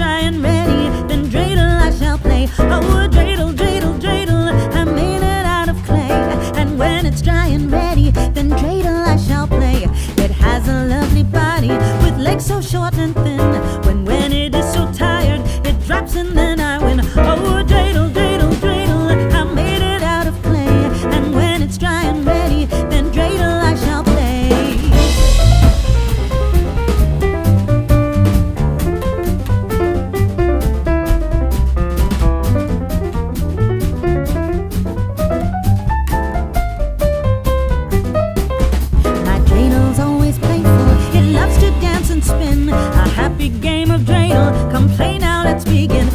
dry and ready. Then dreidel I shall play. Oh, dreidel, dreidel, dreidel, I made it out of clay. And when it's dry and ready, then dreidel I shall play. It has a lovely body with legs so short and thin. big game of dreidel. Come play now, let's begin.